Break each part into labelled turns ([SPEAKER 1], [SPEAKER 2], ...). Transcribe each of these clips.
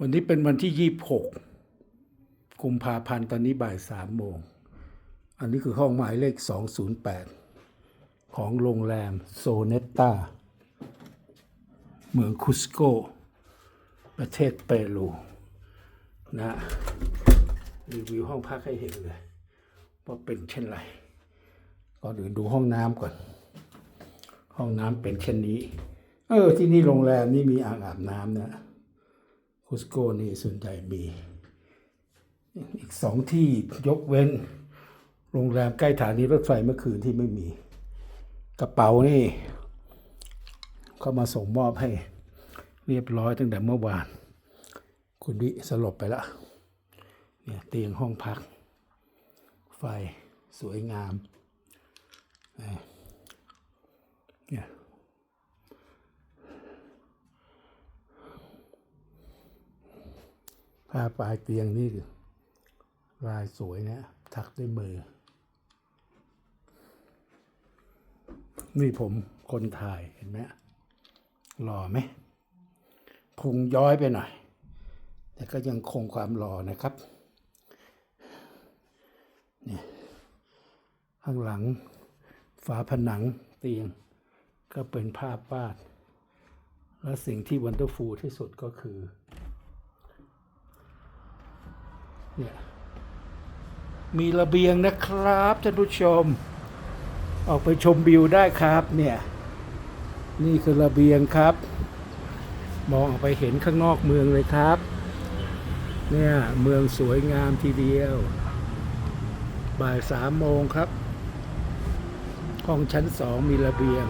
[SPEAKER 1] วันนี้เป็นวันที่ยี่สิบหกกุมภาพันธ์ตอนนี้บ่ายสามโมง อันนี้คือห้องหมายเลขสองศูนย์แปดของโรงแรมโซเนตตาเมืองคุสโก ประเทศเปรูนะรีวิวห้องพักให้เห็นเลยว่าเป็นเช่นไรก่อนอื่นดูห้องน้ำก่อน ห้องน้ำเป็นเช่นนี้ เออที่นี่โรงแรมนี่มีอ่างอาบน้ำนะ คุสโกนี่ส่วนใหญ่มี อีกสองที่ยกเว้น โรงแรมใกล้สถานีรถไฟเมื่อคืนที่ไม่มี กระเป๋านี่เขามาส่งมอบให้เรียบร้อยตั้งแต่เมื่อวาน คุณวิสลบไปละเนี่ยเตียงห้องพัก ไฟสวยงามเนี่ย ผ้าปลายเตียงนี่ลายสวยนะถักด้วยมือ นี่ผมคนถ่ายเห็นไหมหล่อไหมพุงย้อยไปหน่อย แต่ก็ยังคงความหล่อนะครับนี่ข้างหลังฝาผนังเตียง ก็เป็นภาพวาด และสิ่งที่วันเดอร์ฟูลที่สุดก็คือ เนี่ยมีระเบียงนะครับท่านผู้ชม ออกไปชมวิวได้ครับเนี่ยนี่คือระเบียงครับ มองออกไปเห็นข้างนอกเมืองเลยครับ เนี่ยเมืองสวยงามทีเดียว บ่ายสามโมงครับ ห้องชั้นสองมีระเบียง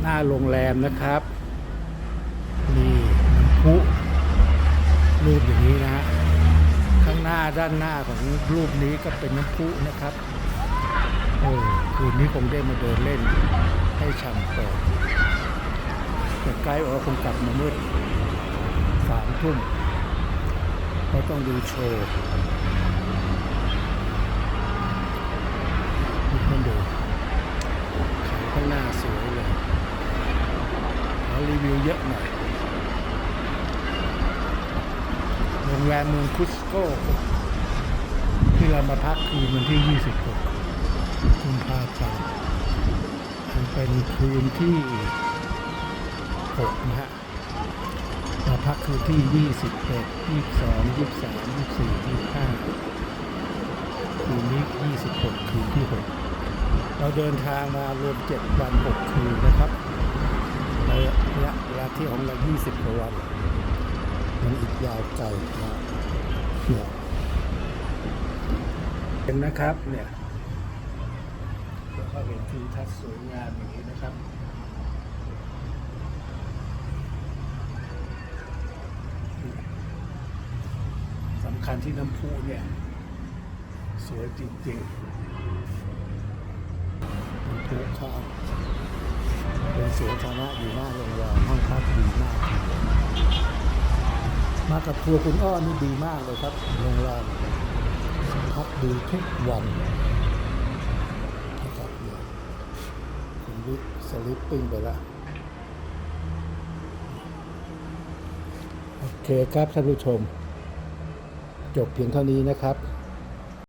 [SPEAKER 1] หน้าโรงแรมนะครับนี่น้ำพุรูปอย่างนี้นะ หน้าด้านหน้าของรูปนี้ก็เป็นน้ำพุนะครับโอ้คืนนี้คงได้มาเดินเล่นให้ช่ำต่อแต่ไกด์บอกว่าคงกลับมามืดสามทุ่มเพราะต้องดูโชว์นี่ท่านดูขาข้างหน้าสวยเลยขอรีวิวเยอะหน่อย รงแรมเมืองคุสโกที่เรามาพักคืนวันที่ 26 กุมภาพันธ์มันเป็นคืนที่ 6 นะฮะมาพักคืนที่ 21 22 23 24 25 คืนนี้ 26 คืนที่ 6 เราเดินทางมารวม 7 วัน 6 คืนนะครับระยะเวลาที่ของเรา 20กว่าวัน มันอีกยาวไกลนะเนี่ยเห็นนะครับเนี่ยแล้วก็เห็นทิวทัศน์สวยงามอย่างนี้นะครับสำคัญที่น้ำพุเนี่ย สวยจริงๆน้ำพุข้าวเป็นสวนสาธารณะอยู่หน้าโรงแรมห้องพักดีมากทีเดียว มากับทัวร์คุณอ้อนี่ดีมากเลยครับโรงแรมพักดีทุกวันนะครับเนี่ยคุณวิทย์สลิปปิ้งไปแล้วโอเคครับท่านผู้ชม จบเพียงเท่านี้นะครับ